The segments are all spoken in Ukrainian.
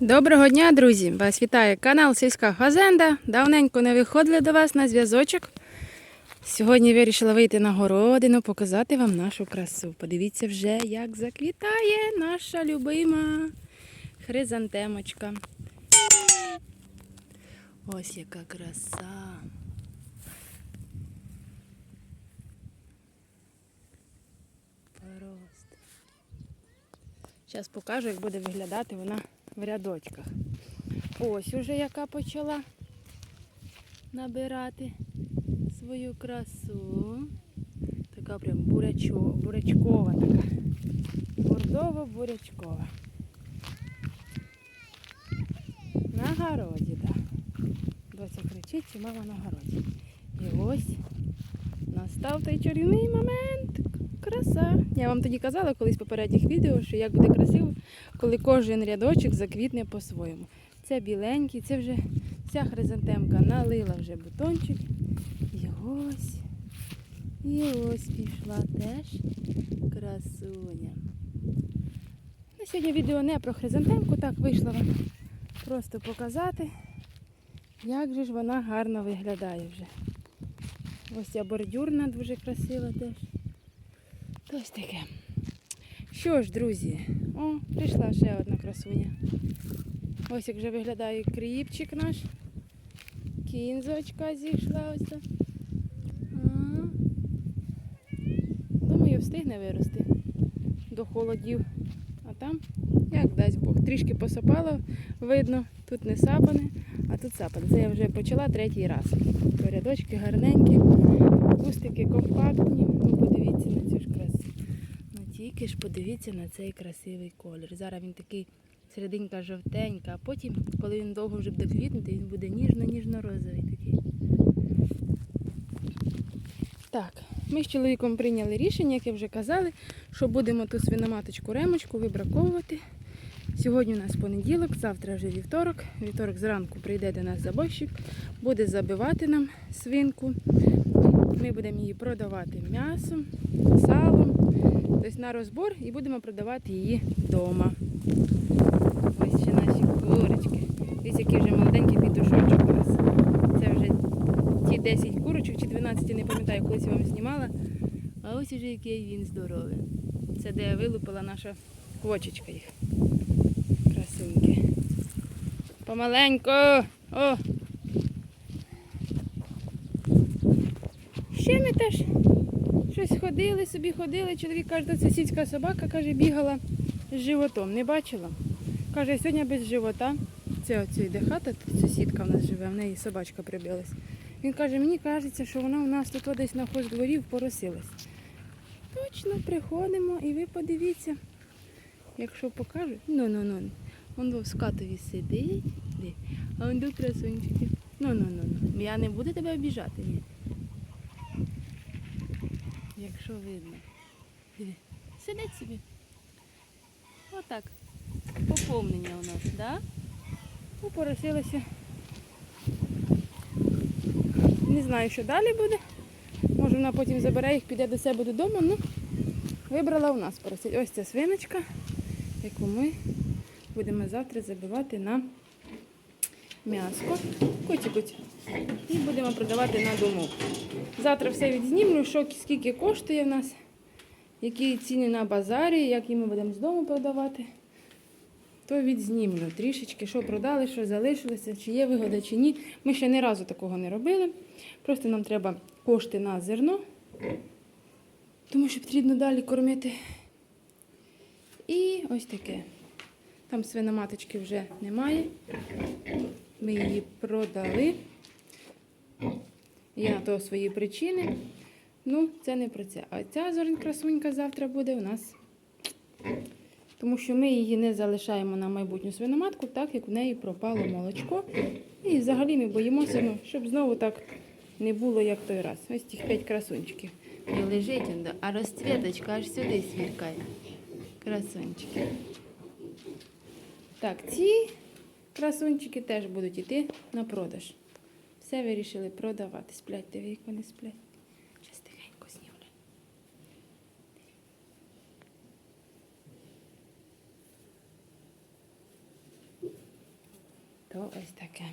Доброго дня, друзі! Вас вітає канал Сільська Газенда. Давненько не виходили до вас на зв'язочок. Сьогодні вирішила вийти на городину, показати вам нашу красу. Подивіться вже, як заквітає наша любима хризантемочка. Ось яка краса. Просто. Зараз покажу, як буде виглядати вона в рядочках. Ось уже яка почала набирати свою красу. Така прям бурячо, бурячкова така. Бордово-бурячкова. На городі, так. Доця кричить, що мама на городі. І ось настав той чарівний момент. Краса. Я вам тоді казала колись в попередніх відео, що як буде красиво, коли кожен рядочок заквітне по-своєму. Це біленький, це вже вся хризантемка налила вже бутончик. І ось. І ось пішла теж красуня. На сьогодні відео не про хризантемку, так вийшло вам просто показати, як же ж вона гарно виглядає вже. Ось ця бордюрна дуже красива теж. Ось таке. Що ж, друзі, о, прийшла ще одна красуня. Ось як вже виглядає кріпчик наш. Кінзочка зійшла ось так. Думаю, встигне вирости до холодів. А там, як дасть Бог, трішки посапало, видно, тут не сапане, а тут сапане. Це я вже почала третій раз. То Рядочки гарненькі, кустики компактні. Ну, подивіться на цю ж красу. Ну тільки ж подивіться на цей красивий колір. Зараз він такий серединка жовтенька, а потім, коли він довго вже буде квітнути, він буде ніжно-ніжно-розовий такий. Так, ми з чоловіком прийняли рішення, як я вже казали, що будемо ту свиноматочку ремочку вибраковувати. Сьогодні у нас понеділок, завтра вже вівторок. Вівторок зранку прийде до нас забойщик, буде забивати нам свинку. Ми будемо її продавати м'ясом, салом, тобто на розбор і будемо продавати її вдома. Ось ще наші курочки. Дивіться, який вже молоденький пітушочок у нас. Це вже ті 10 курочок чи 12, не пам'ятаю, колись я вам знімала. А ось уже який він здоровий. Це де вилупила наша квочечка їх. Красуньки. Помаленьку. О! Ще ми теж щось ходили, собі ходили. Чоловік каже, «Та сусідська собака каже, бігала з животом. Не бачила? Каже, сьогодні без живота. Це оце йде хата, тут сусідка в нас живе, в неї собачка прибилась. Він каже, мені кажеться, що вона у нас тут десь на хоздворі поросилась. Точно приходимо і ви подивіться. Якщо покажуть, ну ну ну. Он в скатові сидить, а он до красунчики. Ну ну ну ну. Я не буду тебе обіжати, ні. Якщо видно. Диви. Сидить собі. Отак. Поповнення у нас, да? Упоросилася. Не знаю, що далі буде. Може вона потім забере їх, піде до себе додому. Ну, вибрала у нас поросить. Ось ця свиночка, яку ми будемо завтра забивати на м'яско. Куті-куті. І будемо продавати на дому. Завтра все відзнімлю, що скільки коштує в нас, які ціни на базарі, як ми будемо з дому продавати. То відзнімлю трішечки, що продали, що залишилося, чи є вигода, чи ні. Ми ще ні разу такого не робили. Просто нам треба кошти на зерно, тому що потрібно далі кормити. І ось таке. Там свиноматочки вже немає. Ми її продали. На то свої причини. Ну, це не про це. А ця зорін красунька завтра буде у нас. Тому що ми її не залишаємо на майбутню свиноматку, так як в неї пропало молочко. І взагалі ми боїмося, ну, щоб знову так не було, як той раз. Ось тих п'ять красунчиків. І лежить, а розцвіточка аж сюди свіркає. Красунчики. Так, ці красунчики теж будуть йти на продаж. Все вирішили продавати. Сплять, диви, як вони сплять. Щас тихенько знімлю. Ось таке.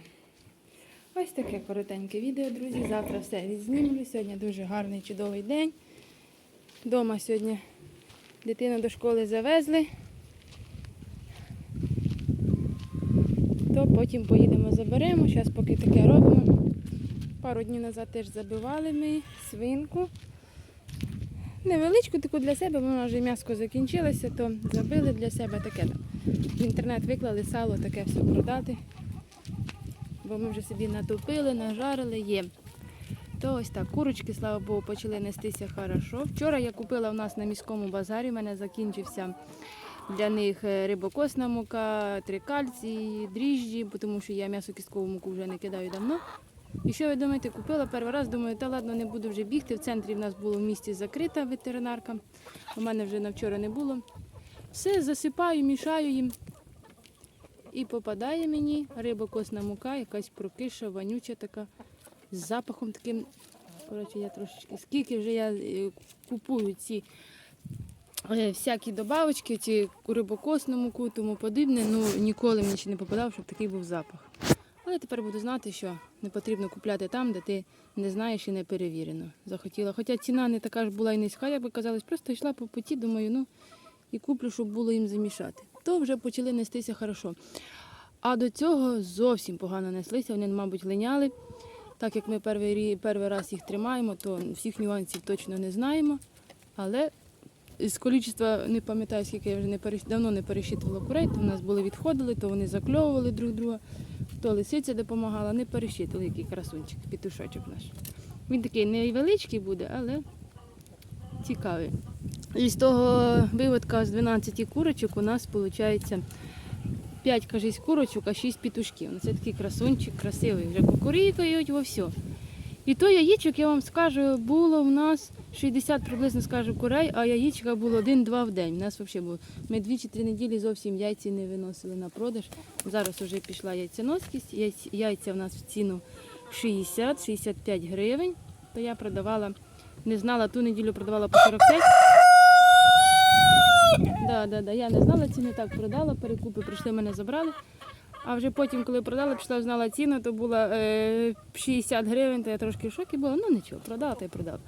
Ось таке коротеньке відео, друзі. Завтра все відзнімлю. Сьогодні дуже гарний, чудовий день. Дома сьогодні дитину до школи завезли. То потім поїдемо заберемо. Зараз поки таке робимо. Пару днів назад теж забивали ми свинку. Невеличку таку для себе, бо вже м'яско закінчилося, то забили для себе таке. В інтернет виклали сало, таке все продати. Бо ми вже собі натопили, нажарили, є. То ось так, курочки, слава Богу, почали нестися хорошо. Вчора я купила у нас на міському базарі, у мене закінчився для них е, рибокосна мука, трикальці, дріжджі, тому що я м'ясо кісткову муку вже не кидаю давно. І що ви думаєте, купила перший раз, думаю, та ладно, не буду вже бігти. В центрі в нас було в місті закрита ветеринарка. У мене вже на вчора не було. Все засипаю, мішаю їм. І попадає мені рибокосна мука, якась прокиша, вонюча така, з запахом таким. Коротше, я трошечки. Скільки вже я е, купую ці всякі добавочки, ці рибокосну муку, тому подібне, ну ніколи мені ще не попадав, щоб такий був запах. Але тепер буду знати, що не потрібно купляти там, де ти не знаєш і не перевірено. Захотіла. Хоча ціна не така ж була і низька, як би казалось, просто йшла по путі, думаю, ну і куплю, щоб було їм замішати. То вже почали нестися хорошо. А до цього зовсім погано неслися, вони, мабуть, линяли. Так як ми перший раз їх тримаємо, то всіх нюансів точно не знаємо. Але з количества, не пам'ятаю, скільки я вже не переш... давно не пересчитувала курей, то в нас були відходили, то вони закльовували друг друга, то лисиця допомагала, не пересчитували, який красунчик, петушочок наш. Він такий невеличкий буде, але цікавий. І з того виводка з 12 курочок у нас виходить 5, кажись, курочок, а 6 петушків. Ну, Це такий красунчик, красивий, вже кукурікають во все. І то яєчок, я вам скажу, було в нас 60 приблизно скажу курей, а яєчка було один-два в день. У нас взагалі було. Ми дві чи три неділі зовсім яйці не виносили на продаж. Зараз вже пішла яйценоскість. Яйця в нас в ціну 60-65 гривень. То я продавала, не знала, ту неділю продавала по 45. Да, да, да. Я не знала ціни, так продала, перекупи прийшли, мене забрали. А вже потім, коли продала, пішла, знала ціну, то було е, 60 гривень, то я трошки в шокі була. Ну нічого, продала та й продала.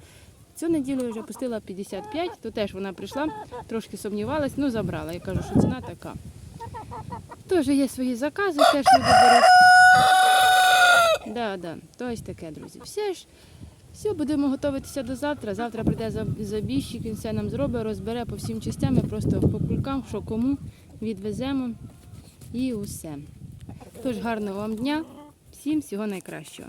Цю неділю вже пустила 55, то теж вона прийшла, трошки сумнівалась, ну забрала. Я кажу, що ціна така. Теж є свої закази, теж люди беруть. Да, да. То ось таке, друзі. Все ж. Все, будемо готуватися до завтра. Завтра прийде за- забіжчик, він все нам зробить, розбере по всім частям, ми просто по кулькам, що кому відвеземо і усе. Тож гарного вам дня, всім всього найкращого.